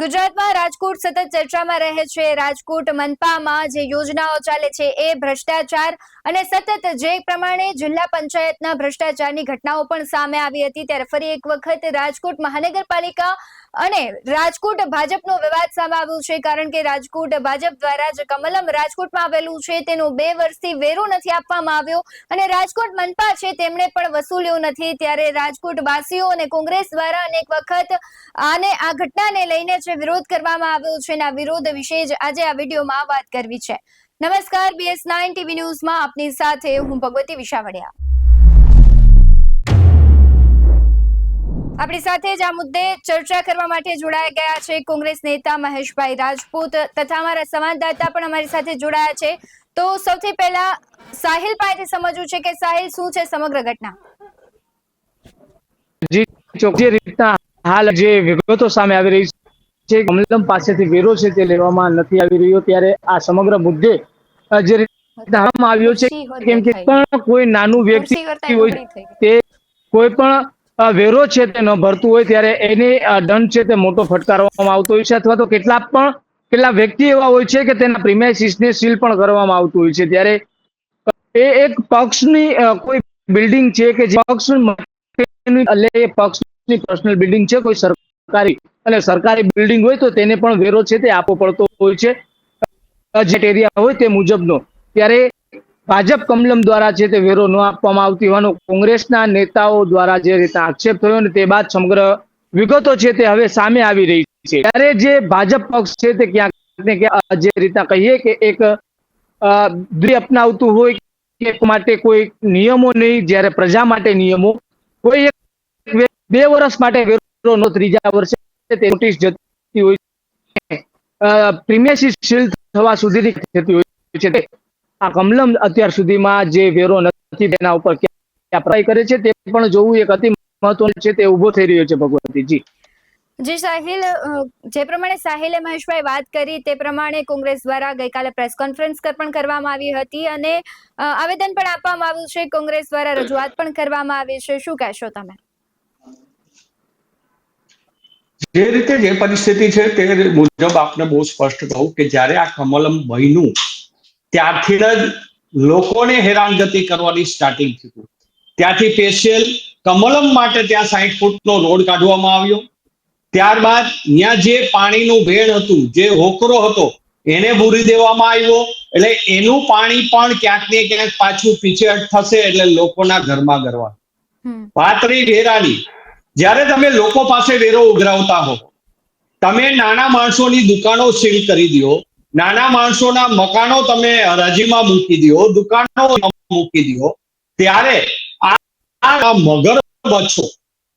ગુજરાતમાં રાજકોટ સતત ચર્ચામાં રહે છે. રાજકોટ મનપામાં જે યોજનાઓ ચાલે છે એ ભ્રષ્ટાચાર અને સતત જે પ્રમાણે જિલ્લા પંચાયતના ભ્રષ્ટાચારની ઘટનાઓ પણ સામે આવી હતી. ત્યારે ફરી એક વખત રાજકોટ મહાનગરપાલિકા અને રાજકોટ ભાજપનો વિવાદ સામે આવ્યો છે, કારણ કે રાજકોટ ભાજપ દ્વારા જે કમલમ રાજકોટમાં આવેલું છે, તેનો બે વર્ષથી વેરો નથી આપવામાં આવ્યો અને રાજકોટ મનપા છે, તેમણે પણ વસૂલ્યો નથી. ત્યારે રાજકોટ વાસીઓ અને કોંગ્રેસ દ્વારા અનેક વખત આને, આ ઘટનાને લઈને જે વિરોધ કરવામાં આવ્યો છે એના વિરોધ વિશે જ આજે આ વિડીયોમાં વાત કરવી છે. નમસ્કાર બીએસ નાઇન ટીવી ન્યૂઝમાં આપની સાથે હું ભગવતી વિશાવડિયા. આપણી સાથે જ આ મુદ્દે ચર્ચા કરવા માટે જોડાયા ગયા છે કોંગ્રેસ નેતા મહેશભાઈ રાજપૂત તથા અમારા સંવાદદાતા પણ અમારી સાથે જોડાયા છે. તો સૌથી પહેલા સાહિલ પાસેથી સમજવું છે કે સાહિલ શું છે સમગ્ર ઘટના? જી જે રીતના હાલ જે વિગતો સામે આવી રહી છે કમલમ પાસેથી વેરો છે તે લેવામાં નથી આવી રહ્યો ત્યારે આ સમગ્ર મુદ્દે જે ધારવામાં આવ્યો છે કેમ કે પણ કોઈ નાનું વ્યક્તિ હોય. તે કોઈ પણ વેરો છે તે ન ભરતું હોય ત્યારે એને દંડ છે તે મોટો ફટકારવામાં આવતો હોય છે અથવા તો કેટલાક પણ કેટલા વ્યક્તિ એવા હોય છે કે તેના પ્રિમાઇસીસને સીલ પણ કરવામાં આવતું હોય છે. ત્યારે એ એક પક્ષની કોઈ બિલ્ડિંગ છે કે જે પક્ષ એટલે એ પક્ષની પર્સનલ બિલ્ડિંગ છે, કોઈ સરકારી અને સરકારી બિલ્ડિંગ હોય તો તેને પણ વેરો છે તે આપવો પડતો હોય છે. જેટ એરિયા હોય તે મુજબનો. ત્યારે ભાજપ કમલમ દ્વારા છે તે વેરો ન આપવામાં આવતી હોવાનો કોંગ્રેસના નેતાઓ દ્વારા જે રીતે આક્ષેપ થયો ને તે બાદ સમગ્ર વિગતો છે તે હવે સામે આવી રહી છે. ત્યારે જે ભાજપ પક્ષ છે તે ક્યાંક જે રીતના કહીએ કે એક દ્રી અપનાવતું હોય કે માટે કોઈ નિયમો નહીં, જ્યારે પ્રજા માટે નિયમો, કોઈ એક બે- વર્ષ માટે વેરો નો ત્રીજા વર્ષે તે નોટિસ જતી હોય છે. સીલ થવા સુધીની થતી હોય છે. આ કમલમ અત્યાર સુધીમાં જે વેરો નથી તેના ઉપર ક્યાં કરે છે તે પણ જોવું એક અતિ મહત્વનું છે તે ઊભો થઈ રહ્યો છે ભગવતીજી. જી સાહિલ જે પ્રમાણે સાહિલે મહેશભાઈ વાત કરી તે પ્રમાણે કોંગ્રેસ દ્વારા ગઈકાલે પ્રેસ કોન્ફરન્સ પણ કરવામાં આવી હતી અને આવેદન પણ આપવામાં આવ્યું છે કોંગ્રેસ દ્વારા રજૂઆત પણ કરવામાં આવી છે. શું કહેશો તમે? જે રીતે જે પરિસ્થિતિ છે તે મુજબ આપને બહુ સ્પષ્ટ કહું કે જ્યારે આ કમલમ બન્યું ત્યારથી જ લોકોને હેરાનગતિ કરવાની સ્ટાર્ટિંગ થયું ત્યાંથી સ્પેશિયલ કમલમ માટે ત્યાં સાઈઠ ફૂટનો રોડ કાઢવામાં આવ્યો. ત્યારબાદ ત્યાં જે પાણીનું ભેળ હતું જે હોકરો હતો એને ભૂરી દેવામાં આવ્યો. એટલે એનું પાણી પણ ક્યાંક ને ક્યાંક પાછું પીછેહટ થશે એટલે લોકોના ઘરમાં ગરવા. પાતરી પાતળી વેરાની. જ્યારે તમે લોકો પાસે વેરો ઉઘરાવતા હો તમે નાના માણસોની દુકાનો સીલ કરી દો નાના માણસોના મકાનો તમે હરાજીમાં મૂકી દો, દુકાનો મૂકી દો, ત્યારે આ મગર બચો.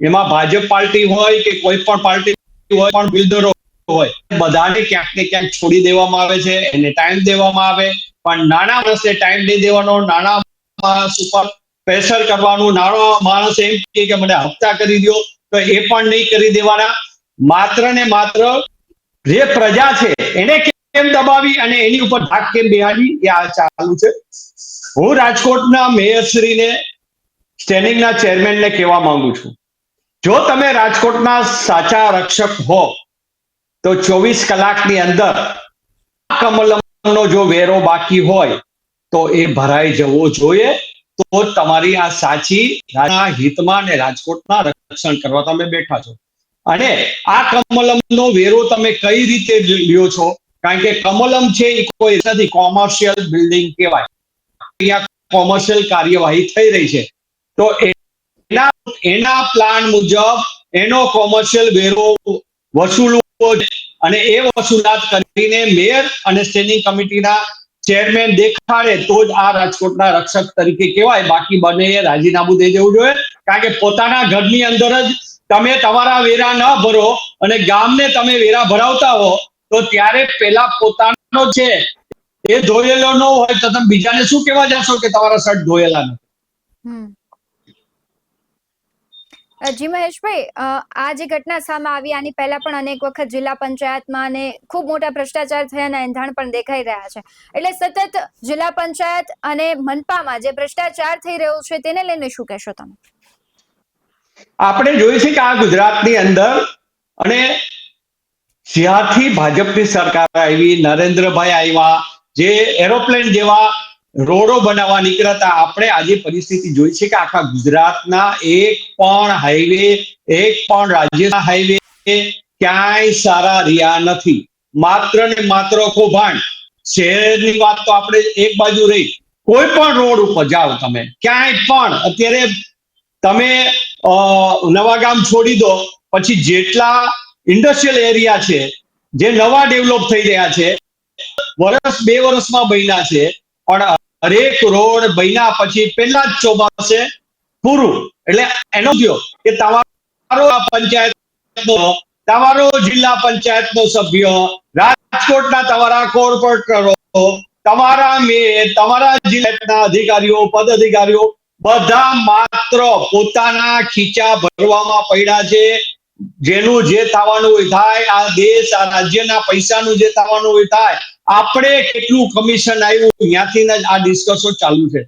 એમાં ભાજપ પાર્ટી હોય કે કોઈ પણ પાર્ટી હોય, પણ બિલ્ડરો હોય, બધાને ક્યાંક ને ક્યાંક છોડી દેવામાં આવે છે, એને ટાઈમ દેવામાં આવે. પણ નાના માણસને ટાઈમ નહીં દેવાનો, નાના માણસ ઉપર પ્રેશર કરવાનું, નાનો માણસ એમ કે મને હપ્તા કરી દો તો એ પણ નહીં કરી દેવાના. માત્ર ને માત્ર જે પ્રજા છે, એને કેમ દબાવી અને એની ઉપર ધાક કેમ બિહાડી એ આ ચાલુ છે. હું રાજકોટના મેયરશ્રીને સ્ટેન્ડિંગના ચેરમેનને કહેવા માંગુ છું. જો તમે રાજકોટના સાચા રક્ષક હો, તો ચોવીસ કલાકની અંદર કમલમનો જો વેરો બાકી હોય, તો એ ભરાઈ જવો જોઈએ. તો તમારી આ સાચી હિતમાં ને રાજકોટના રક્ષણ કરવા તમે બેઠા છો. અને આ કમલમનો વેરો તમે કઈ રીતે લ્યો છો? કારણ કે કમલમ છે એ કોઈ નથી કોમર્શિયલ બિલ્ડિંગ કહેવાય. અહીંયા કોમર્શિયલ કાર્યવાહી થઈ રહી છે. તો એના એના પ્લાન મુજબ એનો કોમર્શિયલ વેરો વસૂલવો. અને એ વસૂલાત કરીને મેયર અને સ્ટેન્ડિંગ કમિટીના ચેરમેન દેખાડે તો જ આ રાજકોટના રક્ષક તરીકે કહેવાય. બાકી બને રાજીનામું દઈ દેવું જોઈએ. કારણ કે પોતાના ઘરની અંદર જ તમે તમારા વેરા ન ભરો અને ગામને તમે વેરા ભરાવતા હો તો ત્યારે પેલા પોતાનો છે એ ધોયેલો ન હોય તો તમે બીજાને શું કહેવા જશો કે તમારા શર્ટ ધોયેલા નથી જી મહેશભાઈ આ જે ઘટના સામે આવી આની પહેલા પણ અનેક વખત જિલ્લા પંચાયતમાં અને ખૂબ મોટા ભ્રષ્ટાચાર થયાના એંધાણ પણ દેખાઈ રહ્યા છે. એટલે સતત જિલ્લા પંચાયત અને મનપામાં જે ભ્રષ્ટાચાર થઈ રહ્યો છે તેને લઈને શું કહેશો તમે? આપણે જોઈએ છે કે આ ગુજરાતની અંદર અને જ્યારથી ભાજપની સરકાર આવી, નરેન્દ્રભાઈ આવ્યા, જે એરોપ્લેન જેવા રોડો બનાવવા નીકળ્યા હતા આપણે આજે પરિસ્થિતિ જોઈ છે કે આખા ગુજરાતના એક પણ હાઈવે એક પણ રાજ્યના હાઈવે ક્યાંય સારા રહ્યા નથી. માત્ર ને માત્ર કૌભાંડ. શહેરની વાત તો આપણે એક બાજુ રહી. કોઈ પણ રોડ ઉપર જાઓ તમે, ક્યાંય પણ. અત્યારે તમે નવા ગામ છોડી દો, પછી જેટલા ઇન્ડસ્ટ્રીયલ એરિયા છે, જે નવા ડેવલપ થઈ રહ્યા છે, વર્ષ બે વર્ષમાં બન્યા છે, પણ હરેક રોડ બન્યા પછી પહેલા જ ચોમાસે પૂરું. એટલે એનો થયો કે તમારો પંચાયતનો, તમારો જિલ્લા પંચાયતનો સભ્ય, રાજકોટના તમારા કોર્પોરેટરો તમારા મેયર, તમારા જિલ્લાના અધિકારીઓ પદ અધિકારીઓ બધા માત્ર પોતાના ખીચા ભરવામાં પડ્યા છે. જેનું જે થવાનું હોય થાય આ દેશ આ રાજ્યના પૈસાનું જે થવાનું હોય થાય આપણે કેટલું કમિશન આવ્યું ત્યાંથી આ ડિસ્કસો ચાલુ છે.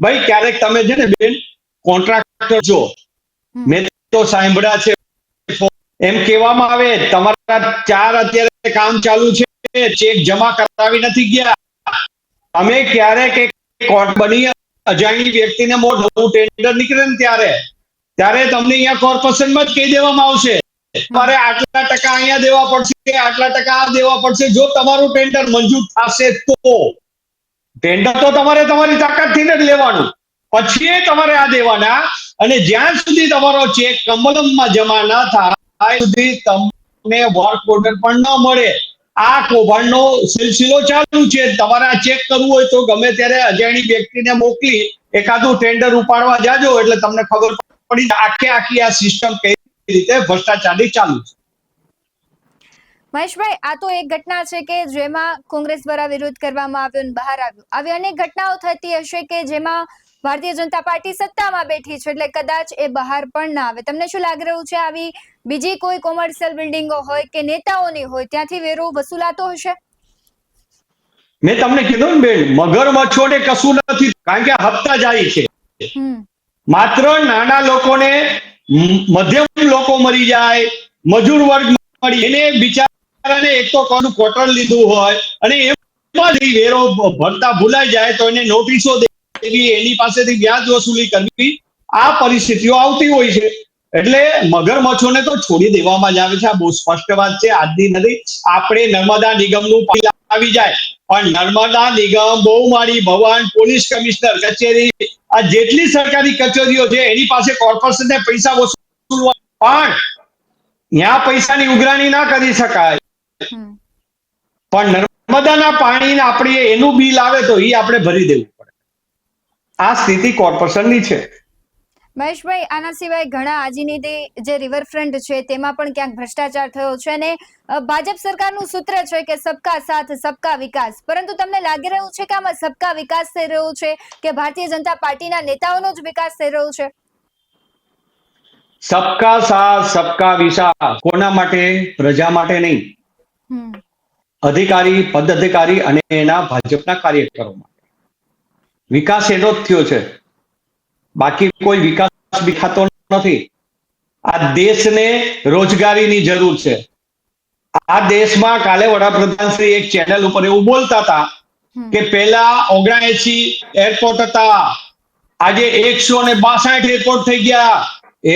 ભાઈ ક્યારેક તમે છે ને બેન કોન્ટ્રાક્ટર જો મેં તો સાંભળ્યા છે. એમ કહેવામાં આવે તમારા ચાર અત્યારે કામ ચાલુ છે ચેક જમા કરાવી નથી ગયા. અમે ક્યારેક એક કોર્ટ બની અજાણી વ્યક્તિને મોટું ટેન્ડર નીકળે ને ત્યારે. ત્યારે તમને અહીંયા કોર્પોરેશનમાં જ કહી દેવામાં આવશે. તમારે આટલા ટકા અહીંયા દેવા પડશે, આટલા ટકા આ દેવા પડશે. જો તમારું ટેન્ડર મંજૂર થશે તો. ટેન્ડર તો તમારે તમારી તાકાતથી જ લેવાનું. પછી તમારે આ દેવાના. અને જ્યાં સુધી તમારો ચેક કમલમમાં જમા ના થાય સુધી તમને વર્ક ઓર્ડર પણ ન મળે. આ કૌભાંડનો સિલસિલો ચાલુ છે. તમારે આ ચેક કરવું હોય તો ગમે ત્યારે અજાણી વ્યક્તિને મોકલી, એકાદું ટેન્ડર ઉપાડવા જાજો એટલે તમને ખબર પડી આખે આખી આ સિસ્ટમ કઈ રીતે ભ્રષ્ટાચારની ચાલુ છે? મહેશભાઈ આ તો એક ઘટના છે કે જેમાં કોંગ્રેસ દ્વારા વિરોધ કરવામાં આવ્યો અને બહાર આવ્યું. આવી અનેક ઘટનાઓ થતી હશે કે જેમાં ભારતીય જનતા પાર્ટી સત્તામાં બેઠી છે એટલે કદાચ એ બહાર પણ ના આવે. તમને શું લાગી રહ્યું છે? આવી બીજી કોઈ કોમર્શિયલ બિલ્ડિંગો હોય કે નેતાઓની હોય ત્યાંથી વેરો વસૂલાતો હશે? મેં તમને કીધું ને બેન મગરમચ્છોને કશું નથી કારણ કે હપ્તા જાય છે. માત્ર નાના લોકોને મધ્યમ લોકો મરી જાય, મજૂર વર્ગ મળી એને બિચારાને એક તો કોનું કોટર લીધું હોય અને એમાં વેરો ભરતા ભૂલાઈ જાય તો એને નોટિસો દેવી, એની પાસેથી વ્યાજ વસૂલી કરવી. આ પરિસ્થિતિઓ આવતી હોય છે. એટલે મગરમચ્છોને તો છોડી દેવામાં જ આવે છે. આ બહુ સ્પષ્ટ વાત છે. આજની નથી આપણે નર્મદા નિગમનું પાણી આવી જાય. પણ નર્મદા નિગમ બહુમાળી ભવન પોલીસ કમિશનર કચેરી આ જેટલી સરકારી કચેરીઓ છે એની પાસે કોર્પોરેશનને પૈસા વસૂલવા પણ ત્યાં પૈસાની ઉઘરાણી ના કરી શકાય. પણ નર્મદાના પાણીને આપણે એનું બિલ આવે તો એ આપણે ભરી દેવું પડે. આ સ્થિતિ કોર્પોરેશનની છે. મહેશભાઈ આના સિવાય ઘણા આજીની જે રિવરફ્રન્ટ છે તેમાં પણ ક્યાંક ભ્રષ્ટાચાર થયો છે અને ભાજપ સરકારનું સૂત્ર છે કે સબકા સાથ સબકા વિકાસ. પરંતુ તમને લાગી રહ્યું છે કે આમાં સબકા વિકાસ થઈ રહ્યો છે કે ભારતીય જનતા પાર્ટીના નેતાઓનો જ વિકાસ થઈ રહ્યો છે? સબકા સાથ સબકા વિકાસ. કોના માટે? પ્રજા માટે નહીં. અધિકારી પદાધિકારી અને એના ભાજપના કાર્યકરો માટે. વિકાસ એનો જ થયો છે. બાકી કોઈ વિકાસ દેખાતો નથી. આ દેશને રોજગારીની જરૂર છે. આ દેશમાં કાલે વડાપ્રધાન શ્રી એક ચેનલ ઉપર એવું બોલતા હતા. કે પેલા ઓગણએસી એરપોર્ટ હતા. આજે એકસો ને બાસઠ એરપોર્ટ થઈ ગયા.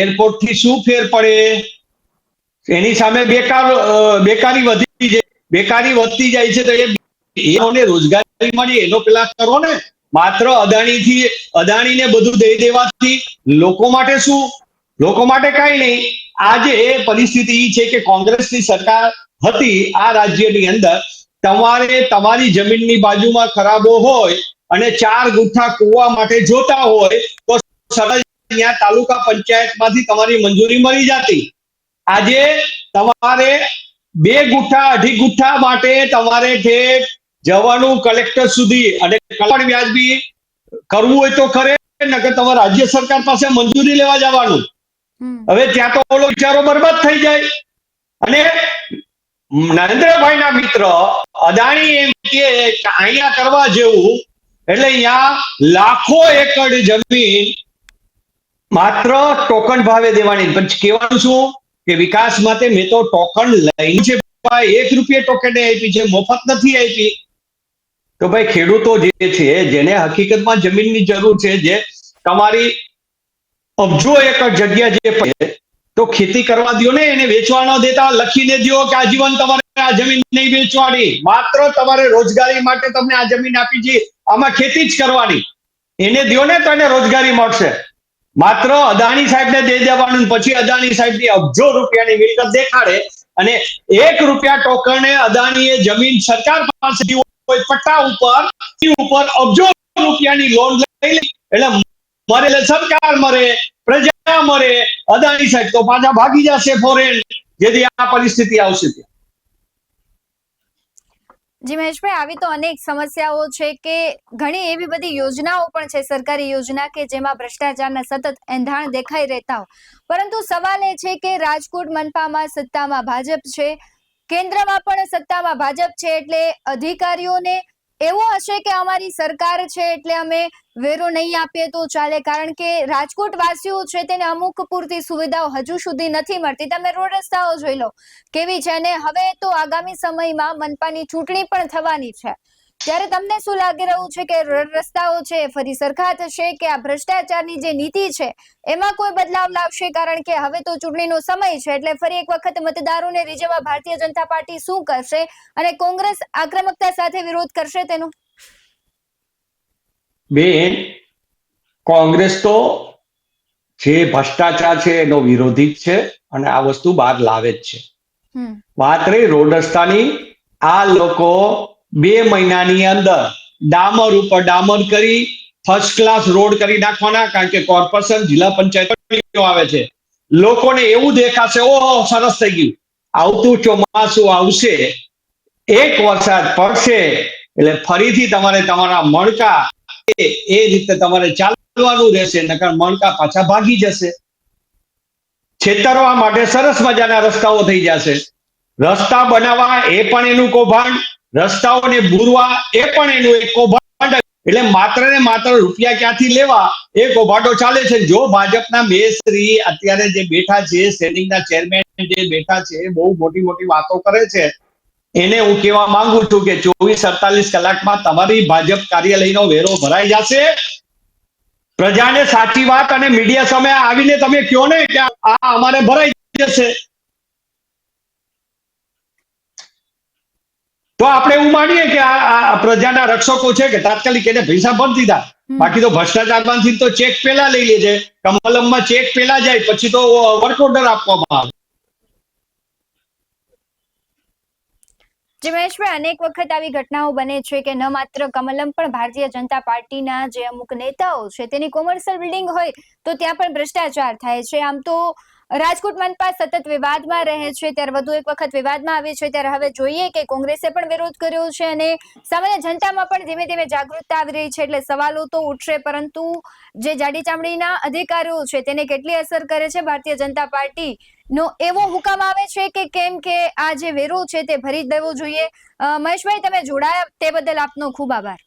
એરપોર્ટથી શું ફેર પડે? એની સામે બેકાર બેકારી વધી જાય. બેકારી વધતી જાય છે તો એ રોજગારી મળી એનો પેલા કરો ને. માત્ર અદાણીથી, અદાણીને બધું દઈ દેવાથી લોકો માટે શું? લોકો માટે કઈ નહીં. આજે એ પરિસ્થિતિ ઈ છે કે કોંગ્રેસની સરકાર હતી આ રાજ્યની અંદર. તમારે તમારી જમીનની બાજુમાં ખરાબો હોય અને ચાર ગુઠ્ઠા કૂવા માટે જોતા હોય, તો સરળ ત્યાં તાલુકા પંચાયતમાંથી તમારી મંજૂરી મળી જતી. આજે તમારે બે ગુઠ્ઠા, અઢી ગુઠ્ઠા માટે તમારે ઠેક જવાનું કલેક્ટર સુધી અને કલેક્ટર વ્યાજબી કરવું હોય તો કરે નકર તમારે રાજ્ય સરકાર પાસે મંજૂરી લેવા જવાનું. હવે ત્યાં તો ઓલો વિચારો બરબાદ થઈ જાય. અને નરેન્દ્રભાઈના મિત્ર અદાણી એમ કે અહીંયા કરવા જેવું એટલે અહીંયા લાખો એકર જમીન માત્ર ટોકન ભાવે દેવાની. પણ કહેવાનું શું? કે વિકાસ માટે મેં તો ટોકન લઈને છે એક રૂપિયા ટોકને આપી છે મફત નથી આપી. તો ભાઈ ખેડૂતો જે છે, જેને હકીકતમાં જમીનની જરૂર છે, જે તમારી અબજો એકર જગ્યા જે પડે તો ખેતી કરવા દો ને, એને વેચવા દેતા, લખી દેજો કે આજીવન તમારે આ જમીન નહીં વેચવાની. માત્ર તમારે રોજગારી માટે તમને આ જમીન આપી છે. આમાં ખેતી જ કરવાની. એને દો ને, તો એને રોજગારી મળશે. માત્ર અદાણી સાહેબને દઈ દેવાનું પછી અદાણી સાહેબની અબજો રૂપિયાની મિલકત દેખાડે અને એક રૂપિયા ટોકણે અદાણીએ જમીન સરકાર પાસે હોય પટ્ટા ઉપર ઉપર અબજો રૂપિયાની લોન લઈ લે. એટલે મરે સરકાર મરે, પ્રજા મરે, અદાણી સાહેબ તો પાછા ભાગી જશે ફોરેન જેથી આ પરિસ્થિતિ આવશે ત્યાં. જી મહેશભાઈ, આવી તો અનેક સમસ્યાઓ છે કે ઘણી એવી બધી યોજનાઓ પણ છે, સરકારી યોજના કે જેમાં ભ્રષ્ટાચારના સતત એંધાણ દેખાઈ રહેતા હોય. પરંતુ સવાલ એ છે કે રાજકોટ મનપામાં સત્તામાં ભાજપ છે કેન્દ્રમાં પણ સત્તામાં ભાજપ છે એટલે અધિકારીઓને એવું હશે કે અમારી સરકાર છે એટલે અમે વેરો નહીં આપીએ તો ચાલે. કારણ કે રાજકોટ વાસીઓ છે તેને અમુક પૂરતી સુવિધાઓ હજુ સુધી નથી મળતી. તમે રોડ રસ્તાઓ જોઈ લો. કેવી છે? અને હવે તો આગામી સમયમાં મનપાની ચૂંટણી પણ થવાની છે. ત્યારે તમને શું લાગી રહ્યું છે કે રોડ રસ્તાઓ છે ફરી સરખા થશે કે આ ભ્રષ્ટાચારની જે નીતિ છે એમાં કોઈ બદલાવ લાવશે? કારણ કે હવે તો ચૂંટણીનો સમય છે એટલે ફરી એક વખત મતદારોને રીઝવવા ભારતીય જનતા પાર્ટી શું કરશે અને કોંગ્રેસ આક્રમકતા સાથે વિરોધ કરશે તેનો? બેન કોંગ્રેસ તો જે ભ્રષ્ટાચાર છે એનો વિરોધી જ છે અને આ વસ્તુ બહાર લાવે જ છે. વાત રહી રોડ રસ્તાની આ લોકો બે મહિનાની અંદર ડામર ઉપર ડામર કરી ફર્સ્ટ ક્લાસ રોડ કરી નાખવાના, કારણ કે કોર્પોરેશન જિલ્લા પંચાયત આવે છે. લોકોને એવું દેખાશે, ઓહો, સરસ થઈ ગયું. આવતું ચોમાસું આવશે, એક વરસાદ પડશે, એટલે ફરીથી તમારે તમારા મણકા એ રીતે તમારે ચાલવાનું રહેશે, નકર મણકા પાછા ભાગી જશે. છેતરવા માટે સરસ મજાના રસ્તાઓ થઈ જશે. રસ્તા બનાવવા એ પણ એનું કૌભાંડ રસ્તાઓને બુરવા એ પણ એનું એક કૌભાંડ એટલે માત્ર ને માત્ર રૂપિયા ક્યાંથી લેવા એ કૌભાંડો ચાલે છે. જો ભાજપના મેયશ્રી અત્યારે જે બેઠા છે સેલિંગના ચેરમેન જે બેઠા છે, બહુ મોટી મોટી વાતો કરે છે, એને હું કહેવા માંગુ છું કે ચોવીસ અડતાલીસ કલાકમાં તમારી ભાજપ કાર્યાલયનો વેરો ભરાઈ જશે. પ્રજાને સાચી વાત અને મીડિયા સામે આવીને તમે કહો ને કે આ અમારે ભરાઈ જશે. તો આપણે એવું માનીએ કે આ પ્રજાના રક્ષકો છે કે તાત્કાલિક એને પૈસા ભરી દીધા. બાકી તો ભ્રષ્ટાચારમાંથી તો ચેક પેલા લઈ લેજે કમલમમાં ચેક પેલા જાય પછી તો વર્ક ઓર્ડર આપવામાં આવે. જી અનેક વખત આવી ઘટનાઓ બને છે કે ન માત્ર કમલમ પણ ભારતીય જનતા પાર્ટીના જે અમુક નેતાઓ છે તેની કોમર્શિયલ બિલ્ડિંગ હોય તો ત્યાં પણ ભ્રષ્ટાચાર થાય છે. આમ તો રાજકોટ મનપા સતત વિવાદમાં રહે છે, ત્યારે વધુ એક વખત વિવાદમાં આવી છે, ત્યારે હવે જોઈએ કે કોંગ્રેસે પણ વિરોધ કર્યો છે અને સામાન્ય જનતામાં પણ ધીમે ધીમે જાગૃતતા આવી રહી છે એટલે સવાલો તો ઉઠશે, પરંતુ જે જાડી ચામડીના અધિકારીઓ છે તેને કેટલી અસર કરે છે? ભારતીય જનતા પાર્ટી નો એવો હુકમ આવે છે કે કેમ કે આ જે વેરો છે તે ભરી દેવો જોઈએ. મહેશભાઈ, તમે જોડાયા તે બદલ આપનો ખૂબ આભાર.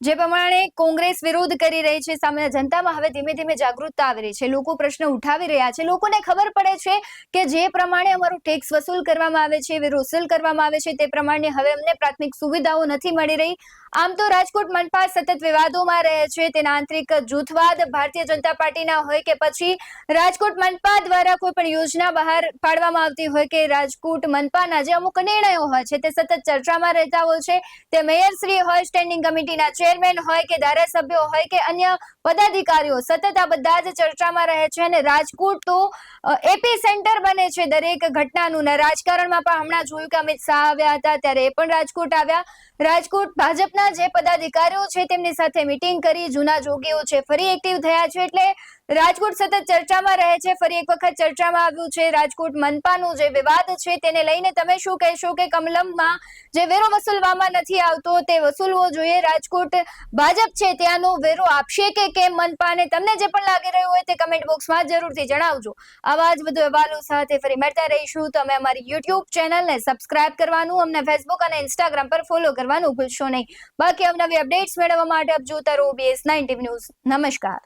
જે પ્રમાણે કોંગ્રેસ વિરોધ કરી રહી છે સામાન્ય જનતામાં હવે ધીમે ધીમે જાગૃતતા આવી રહી છે, લોકો પ્રશ્ન ઉઠાવી રહ્યા છે. લોકોને ખબર પડે છે કે જે પ્રમાણે અમારું ટેક્સ વસૂલ કરવામાં આવે છે વસૂલ કરવામાં આવે છે, તે પ્રમાણે હવે અમને પ્રાથમિક સુવિધાઓ નથી મળી રહી. આમ તો રાજકોટ મનપા સતત વિવાદોમાં રહે છે. તેના આંતરિક જૂથવાદ ભારતીય જનતા પાર્ટીના હોય કે પછી રાજકોટ મનપા દ્વારા કોઈ પણ યોજના બહાર પાડવામાં આવતી હોય કે રાજકોટ મનપાના જે અમુક નિર્ણયો હોય છે, તે સતત ચર્ચામાં રહેતા હોય છે. તે મેયરશ્રી હોય, સ્ટેન્ડિંગ કમિટીના ચેરમેન હોય કે ધારાસભ્યો હોય કે અન્ય પદાધિકારીઓ સતત આ બધા જ ચર્ચામાં રહે છે અને રાજકોટ તો એપી સેન્ટર બને છે દરેક ઘટનાનું. ને રાજકારણમાં પણ હમણાં જોયું કે અમિત શાહ આવ્યા હતા, ત્યારે એ પણ રાજકોટ આવ્યા. રાજકોટ ભાજપના જે પદાધિકારીઓ છે તેમની સાથે મીટિંગ કરી, જૂના જોગીઓ છે, ફરી એક્ટિવ થયા છે એટલે રાજકોટ સતત ચર્ચામાં રહે છે, ફરી એક વખત ચર્ચામાં આવ્યું છે. રાજકોટ મનપાનું જે વિવાદ છે તેને લઈને તમે શું કહેશો કે કમલમમાં જે વેરો વસૂલવામાં નથી આવતો તે વસૂલવો જોઈએ. રાજકોટ ભાજપ છે ત્યાંનો વેરો આપશે કે કેમ મનપાને? તમને જે પણ લાગી રહ્યું હોય તે કમેન્ટ બોક્સમાં જરૂરથી જણાવજો. આવા જ વધુ અહેવાલો સાથે ફરી મળતા રહીશું. તમે અમારી યુટ્યુબ ચેનલને સબસ્ક્રાઇબ કરવાનું, અમને ફેસબુક અને ઇન્સ્ટાગ્રામ પર ફોલો કરવાનું. ભૂલશો નહીં. બાકી અવનવી અપડેટ્સ મેળવવા માટે આપ જોતા રહો બીએસ નાઇન્ટી ન્યૂઝ નમસ્કાર.